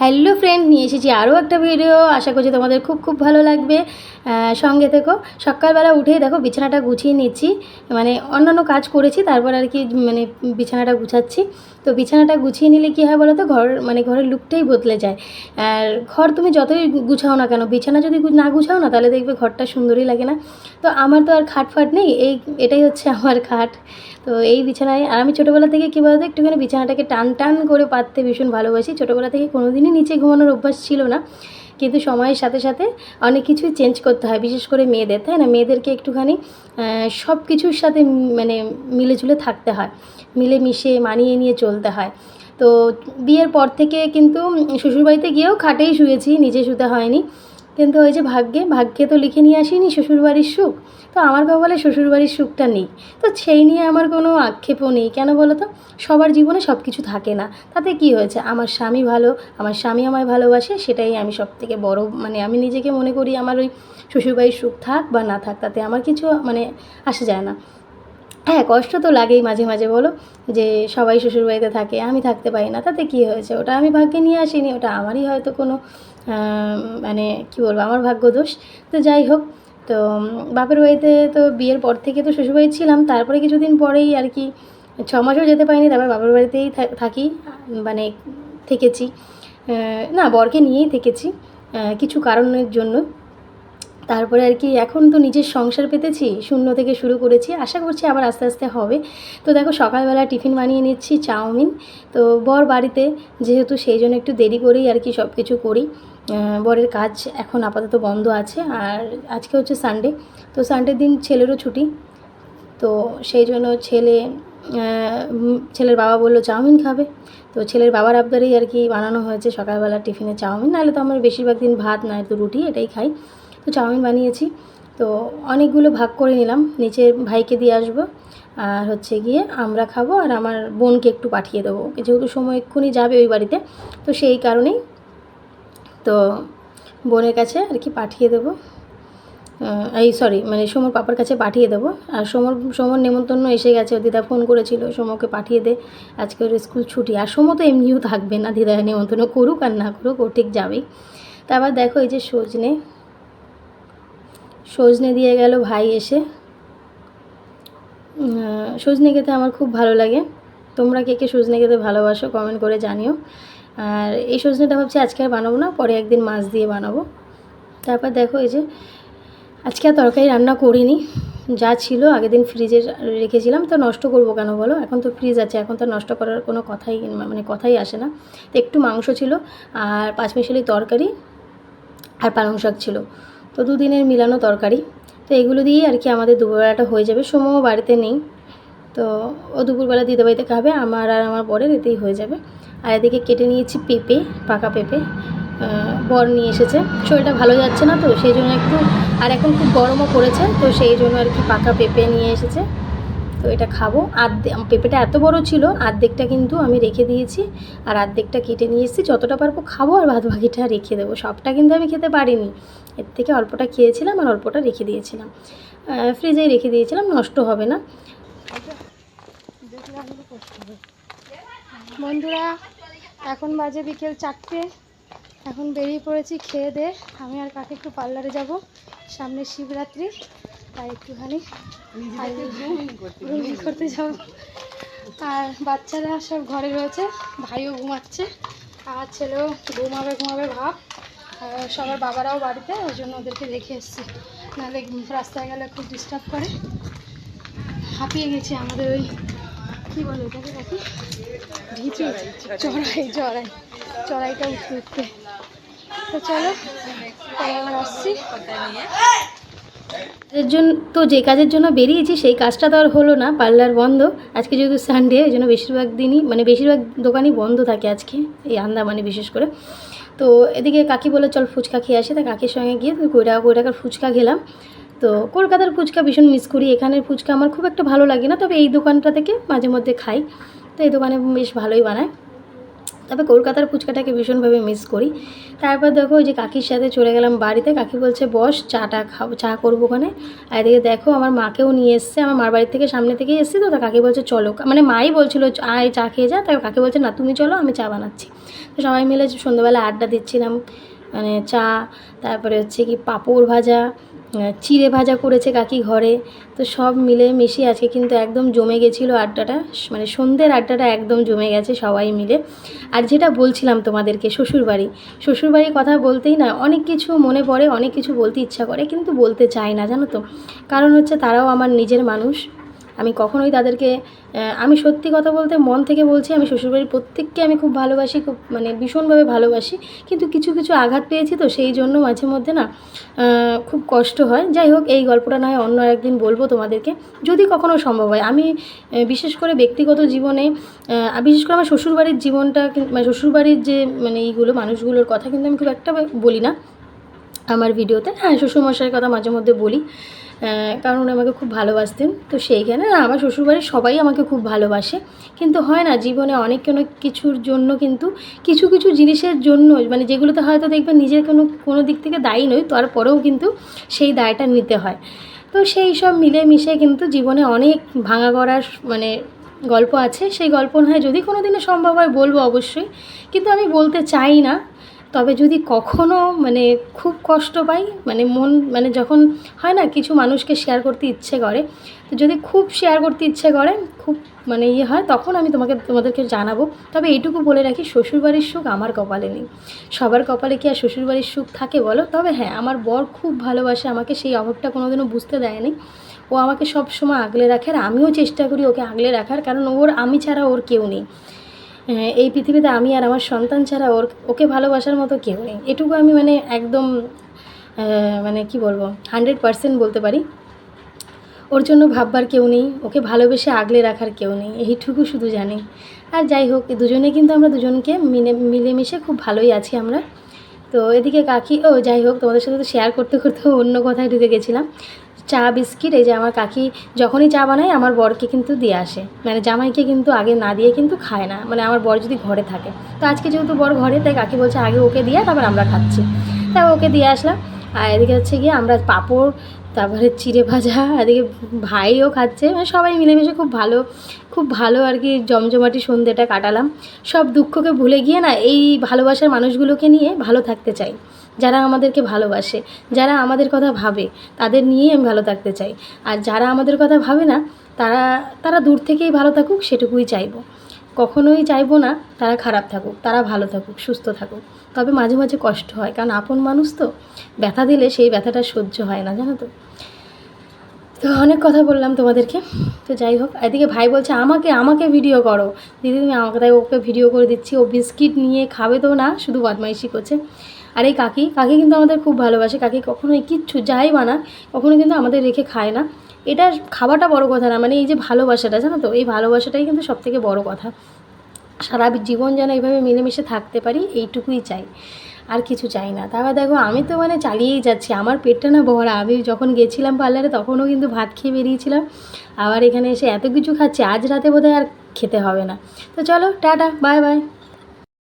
Hello friend, নিয়ে এসেছি আরও একটা ভিডিও। আশা করছি তোমাদের খুব খুব ভালো লাগবে। সঙ্গে থেকো। সকালবেলা উঠেই দেখো বিছানাটা গুছিয়ে নিচ্ছি। মানে অন্যান্য কাজ করেছি, তারপর আর কি মানে বিছানাটা গুছাচ্ছি। তো বিছানাটা গুছিয়ে নিলে কী হয় বলো তো ঘর মানে ঘরের লুকটাই বদলে যায়। আর ঘর তুমি যতই গুছাও না কেন, বিছানা যদি না গুছাও না, তাহলে দেখবে ঘরটা সুন্দরই লাগে না। তো আমার তো আর খাট ফাট নেই, এই, এটাই হচ্ছে আমার খাট। তো এই বিছানায়, আর আমি ছোটোবেলা থেকে কী বলতো, একটুখানি বিছানাটাকে টান টান করে পাততে ভীষণ ভালোবাসি। ছোটোবেলা থেকে কোনোদিনই নিচে ঘুমানোর অভ্যাস ছিল না, কিন্তু সময়ের সাথে সাথে অনেক কিছুই চেঞ্জ করতে হয়, বিশেষ করে মেয়েদের, তাই না? মেয়েদেরকে একটুখানি সব কিছুর সাথে মানে মিলেঝুলে থাকতে হয়, মিলে মিশে মানিয়ে নিয়ে চলতে হয়। তো বিয়ের পর থেকে কিন্তু শ্বশুরবাড়িতে গিয়েও খাটেই শুয়েছি, নিজে শুতে হয়নি। কিন্তু ওই যে ভাগ্যে ভাগ্যে তো লিখে নিয়ে আসিনি শ্বশুরবাড়ির সুখ। তো আমার কপালে শ্বশুরবাড়ির সুখটা নেই। তো সেই নিয়ে আমার কোনো আক্ষেপও নেই। কেন বলো তো? সবার জীবনে সব কিছু থাকে না। তাতে কি হয়েছে? আমার স্বামী ভালো, আমার স্বামী আমায় ভালোবাসে, সেটাই আমি সব থেকে বড় মানে আমি নিজেকে মনে করি আমার ওই শ্বশুরবাড়ির সুখ থাক বা না থাক, তাতে আমার কিছু মানে আসে যায় না। হ্যাঁ কষ্ট তো লাগেই মাঝে মাঝে বলো, যে সবাই শ্বশুরবাড়িতে থাকে, আমি থাকতে পারি না। তাতে কী হয়েছে? ওটা আমি ভাগ্যে নিয়ে আসিনি, ওটা আমারই হয়তো কোনো মানে কী বলব, আমার ভাগ্যদোষ। তো যাই হোক, তো বাপের বাড়িতে তো বিয়ের পর থেকে তো শ্বশুরবাড়ি ছিলাম। তারপরে কিছুদিন পরেই আর কি ছ মাসও যেতে পারিনি, তারপর বাপের বাড়িতেই থাকি মানে থেকেছি। না, বরকে নিয়েই থেকেছি কিছু কারণের জন্য। তারপরে আর কি এখন তো নিজের সংসার পেতেছি, শূন্য থেকে শুরু করেছি, আশা করছি আবার আস্তে আস্তে হবে। তো দেখো সকালবেলা টিফিন বানিয়ে নিচ্ছি, চাউমিন। তো বর বাড়িতে, যেহেতু সেই জন্য একটু দেরি করেই আর কি সব কিছু করি বরের কাজ এখন আপাতত বন্ধ আছে, আর আজকে হচ্ছে সানডে তো সানডের দিন ছেলেরও ছুটি। তো সেই জন্য ছেলে ছেলের বাবা বলল চাউমিন খাবে। তো ছেলের বাবার আবদারেই আর কি বানানো হয়েছে সকালবেলা টিফিনে চাউমিন। নাহলে তো আমার বেশিরভাগ দিন ভাত নয় তো রুটি, এটাই খাই। তো চাউমিন বানিয়েছি। তো অনেকগুলো ভাগ করে নিলাম। নিচের ভাইকে দিয়ে আসব। আর হচ্ছে গিয়ে আমরা খাব আর আমার বোনকে একটু পাঠিয়ে দেবো। যেহেতু সময় এক্ষুনি যাবে ওই বাড়িতে, তো সেই কারণেই তো বোনের কাছে আর কি পাঠিয়ে দেবো। এই সরি মানে সোমর পাপার কাছে পাঠিয়ে দেবো। আর সোমর সোমর নেমন্তন্ন এসে গেছে। দিদা ফোন করেছিল, সোমকে পাঠিয়ে দে। আজকে ওর স্কুল ছুটি। আর সোম তো এমনিও থাকবে না। দিদা নেমন্তন্ন করুক আর না করুক, ও ঠিক যাবেই। তারপর দেখো এই যে সজনে সজনে দিয়ে গেল ভাই এসে। সজনে খেতে আমার খুব ভালো লাগে। তোমরা কে কে সজনে খেতে ভালোবাসো কমেন্ট করে জানিও। আর এই সজনেটা ভাবছি আজকে আর বানাবো না, পরে একদিন মাছ দিয়ে বানাবো। তারপর দেখো এই যে আজকে আর তরকারি রান্না করিনি, যা ছিল আগের দিন ফ্রিজে রেখেছিলাম, তো নষ্ট করব কেন বলো? এখন তো ফ্রিজ আছে, এখন তো নষ্ট করার কোনো কথাই মানে কথাই আসে না। তো একটু মাংস ছিল, আর পাঁচমিশালি তরকারি আর পালং শাক ছিল। তো দুদিনের মিলানো তরকারি। তো এগুলো দিয়েই আর কি আমাদের দুপুরবেলাটা হয়ে যাবে। সময়ও বাড়িতে নেই। তো ও দুপুরবেলা দিতে বাড়িতে খাবে, আমার আর আমার বরের এতেই হয়ে যাবে। আর এদিকে কেটে নিয়েছি পেঁপে, পাকা পেঁপে। বর নিয়ে এসেছে। শরীরটা ভালো যাচ্ছে না তো, সেই জন্য একটু আর এখন খুব গরমও পড়েছে, তো সেই জন্য আর কি পাকা পেঁপে নিয়ে এসেছে। তো এটা খাব। আর্ধে পেঁপেটা এত বড় ছিল, আর্ধেকটা কিন্তু আমি রেখে দিয়েছি। আর আর্ধেকটা কেটে নিয়ে এসেছি। যতটা পারব খাব আর বাদ বাকিটা রেখে দেবো। সবটা কিন্তু আমি খেতে পারিনি। এর থেকে অল্পটা খেয়েছিলাম আর অল্পটা রেখে দিয়েছিলাম। ফ্রিজেই রেখে দিয়েছিলাম, নষ্ট হবে না। বন্ধুরা, এখন বাজে বিকেল চারটে। এখন বেরিয়ে পড়েছি খেয়ে দে। আমি আর কাকে একটু পার্লারে যাব। সামনে শিবরাত্রি। তাই একটুখানি গ্রুমিং করতে যাব। আর বাচ্চারা সব ঘরে রয়েছে ভাইও ঘুমাচ্ছে আর ছেলেও ঘুমাবে ঘুমাবে ভাব। সবার বাবারাও বাড়িতে ওই জন্য ওদেরকে রেখে এসেছি। নাহলে রাস্তায় গেলে খুব ডিস্টার্ব করে। হাঁপিয়ে গেছি আমাদের ওই কী বলে ওটাকে দেখি ঢিচি চড়াই চড়াই। চড়াইটা উঠতে উঠতে। তো চলো আসছি। এর জন্য, তো যে কাজের জন্য বেরিয়েছি, সেই কাজটা তো আর হলো না, পার্লার বন্ধ। আজকে যেহেতু সানডে ওই জন্য বেশিরভাগ দিনই মানে বেশিরভাগ দোকানই বন্ধ থাকে আজকে, এই আন্দামানে বিশেষ করে। তো এদিকে কাকি বলে, চল ফুচকা খেয়ে আসে। তা কাকির সঙ্গে গিয়ে কুড়ি টাকা, কুড়ি টাকার ফুচকা খেলাম। তো কলকাতার ফুচকা ভীষণ মিস করি, এখানের ফুচকা আমার খুব একটা ভালো লাগে না, তবে এই দোকানটা থেকে মাঝে মধ্যে খাই। তো এই দোকানে বেশ ভালোই বানায়। তবে কলকাতার ফুচকাটাকে ভীষণভাবে মিস করি। তারপর দেখো ওই যে কাকির সাথে চলে গেলাম বাড়িতে। কাকি বলছে, বস, চাটা খাব চা করব ওখানে। আর এদিকে দেখো আমার মাকেও নিয়ে এসছে। আমার মার বাড়ির থেকে সামনে থেকেই এসছি তো। তা কাকি বলছে, চলো। মানে মাই বলছিল, আয়, চা খেয়ে যা। তাই কাকি বলছে, না, তুমি চলো, আমি চা বানাচ্ছি। তো সবাই মিলে সন্ধ্যাবেলা আড্ডা দিচ্ছিলাম। মানে চা, তারপরে হচ্ছে কি পাঁপড় ভাজা চিড়ে ভাজা করেছে কাকি ঘরে। তো সব মিলে মিশিয়ে আজকে কিন্তু একদম জমে গেছিল আড্ডাটা মানে সন্ধ্যের আড্ডাটা একদম জমে গেছে সবাই মিলে। আর যেটা বলছিলাম তোমাদেরকে, শ্বশুরবাড়ি। শ্বশুরবাড়ির কথা বলতেই না, অনেক কিছু মনে পড়ে, অনেক কিছু বলতে ইচ্ছা করে, কিন্তু বলতে চায় না, জানো তো? কারণ হচ্ছে তারাও আমার নিজের মানুষ। আমি কখনোই তাদেরকে আমি সত্যি কথা বলতে মন থেকে বলছি, আমি শ্বশুরবাড়ির প্রত্যেককে আমি খুব ভালোবাসি, খুব মানে ভীষণভাবে ভালোবাসি। কিন্তু কিছু কিছু আঘাত পেয়েছি তো সেই জন্য মাঝে মধ্যে না খুব কষ্ট হয়। যাই হোক, এই গল্পটা নয় অন্য একদিন বলব তোমাদেরকে। যদি কখনো সম্ভব হয়, আমি বিশেষ করে ব্যক্তিগত জীবনে বিশেষ করে আমার শ্বশুরবাড়ির জীবনটা মানে শ্বশুরবাড়ির যে মানে এইগুলো মানুষগুলোর কথা কিন্তু আমি খুব একটা বলি না। আমার ভিডিওতে। হ্যাঁ শ্বশুরমশাইয়ের কথা মাঝে মধ্যে বলি। কারণ উনি আমাকে খুব ভালোবাসতেন। তো সেইখানে আমার শ্বশুরবাড়ির সবাই আমাকে খুব ভালোবাসে। কিন্তু হয় না, জীবনে অনেক কোনো কিছুর জন্য কিন্তু কিছু কিছু জিনিসের জন্য মানে যেগুলোতে হয়তো দেখবেন নিজের কোনো কোনো দিক থেকে দায়ী নই, তারপরেও কিন্তু সেই দায়টা নিতে হয়। তো সেই সব মিলে মিশে কিন্তু জীবনে অনেক ভাঙা গড়ার মানে গল্প আছে। সেই গল্প না হয় যদি কোনো দিনে সম্ভব হয়, বলব অবশ্যই। কিন্তু আমি বলতে চাই না। তবে যদি কখনো মানে খুব কষ্ট পাই মানে মন মানে যখন হয় না কিছু মানুষকে শেয়ার করতে ইচ্ছে করে, তো যদি খুব শেয়ার করতে ইচ্ছে করে, খুব মানে ইয়ে হয়, তখন আমি তোমাকে, তোমাদেরকে জানাব। তবে এইটুকু বলে রাখি, শ্বশুরবাড়ির সুখ আমার কপালে নেই। সবার কপালে কি আর শ্বশুরবাড়ির সুখ থাকে বলো? তবে হ্যাঁ আমার বর খুব ভালোবাসে, আমাকে সেই অভাবটা কোনোদিনও বুঝতে দেয়নি। ও আমাকে সব সময় আগলে রাখে, আর আমিও চেষ্টা করি ওকে আগলে রাখার, কারণ ওর, আমি ছাড়া ওর কেউ নেই। এই পৃথিবীতে আমি আর আমার সন্তান ছাড়া ওর, ওকে ভালোবাসার মতো কেউ নেই। এটুকু আমি মানে একদম মানে কি বলব হান্ড্রেড পারসেন্ট বলতে পারি। ওর জন্য ভাববার কেউ নেই, ওকে ভালোবেসে আগলে রাখার কেউ নেই, এইটুকু শুধু জানি। আর যাই হোক দুজনে কিন্তু আমরা দুজনকে মিলে, মিলেমিশে খুব ভালোই আছি আমরা। তো এদিকে কাকি, ও যাই হোক, তোমাদের সাথে তো শেয়ার করতে করতে অন্য কথায় ঢুকে গেছিলাম। চা, বিস্কিট, এই যে আমার কাকি যখনই চা বানায়, আমার বরকে কিন্তু দিয়ে আসে। মানে জামাইকে কিন্তু আগে না দিয়ে কিন্তু খায় না। মানে আমার বর যদি ঘরে থাকে। তো আজকে যেহেতু বর ঘরে, তাই কাকি বলছে, আগে ওকে দিয়ে, তারপর আমরা খাচ্ছি। তাই ওকে দিয়ে আসলাম। আর এদিকে হচ্ছে গিয়ে আমরা পাঁপড় তারপরে চিড়ে ভাজা, এদিকে ভাইও খাচ্ছে মানে সবাই মিলেমিশে খুব ভালো খুব ভালো আর কি জমজমাটি সন্ধ্যেটা কাটালাম। সব দুঃখকে ভুলে গিয়ে না এই ভালোবাসার মানুষগুলোকে নিয়ে ভালো থাকতে চাই। যারা আমাদেরকে ভালোবাসে, যারা আমাদের কথা ভাবে, তাদের নিয়েই আমি ভালো থাকতে চাই। আর যারা আমাদের কথা ভাবে না, তারা তারা দূর থেকেই ভালো থাকুক, সেটুকুই চাইব। কখনোই চাইব না তারা খারাপ থাকুক, তারা ভালো থাকুক, সুস্থ থাকুক। তবে মাঝে মাঝে কষ্ট হয়, কারণ আপন মানুষ তো, ব্যথা দিলে সেই ব্যথাটা সহ্য হয় না, জানো তো। তো অনেক কথা বললাম তোমাদেরকে। তো যাই হোক, এদিকে ভাই বলছে, আমাকে আমাকে ভিডিও করো। দিদি, তুমি আমাকে, তাই ওকে ভিডিও করে দিচ্ছি। ও বিস্কিট নিয়ে খাবে তো না, শুধু বদমাইশি করছে। আর এই কাকি কাকি কিন্তু আমাদের খুব ভালোবাসে। কাকি কখনোই কিচ্ছু যাই বানা কখনো কিন্তু আমাদের রেখে খায় না। এটা খাওয়াটা বড় কথা না মানে এই যে ভালোবাসাটা, জানো তো? এই ভালোবাসাটাই কিন্তু সব থেকে বড় কথা। সারা জীবন যেন এইভাবে মিলেমিশে থাকতে পারি, এইটুকুই চাই। আর কিছু চাই না। তারপর দেখো, আমি তো মানে চালিয়েই যাচ্ছি। আমার পেটটা না ভরা। আমি যখন গেছিলাম পার্লারে, তখনও কিন্তু ভাত খেয়ে বেরিয়েছিলাম। আবার এখানে এসে এত কিছু খাচ্ছি, আজ রাতে বোধহয় আর খেতে হবে না। তো চলো, টাটা, বাই বাই।